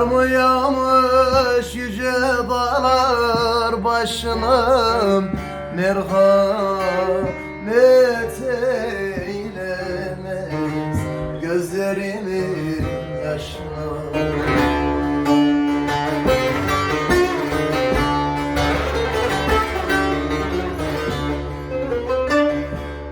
Kar mı yağmış yüce dağlar başına Merhamet eylemez gözlerimin yaşına.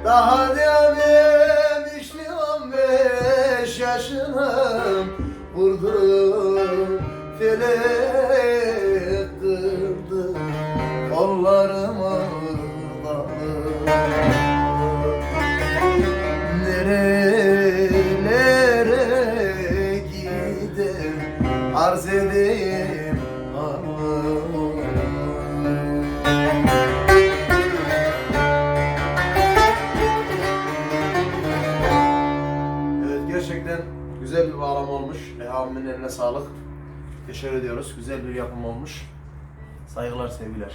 Daha dememişti on beş yaşınım Vurdum felek kırdı Kollarımı arz edeyim Evet gerçekten güzel bir bağlama olmuş. E, abimin eline sağlık. Teşekkür ediyoruz. Güzel bir yapım olmuş. Saygılar, sevgiler.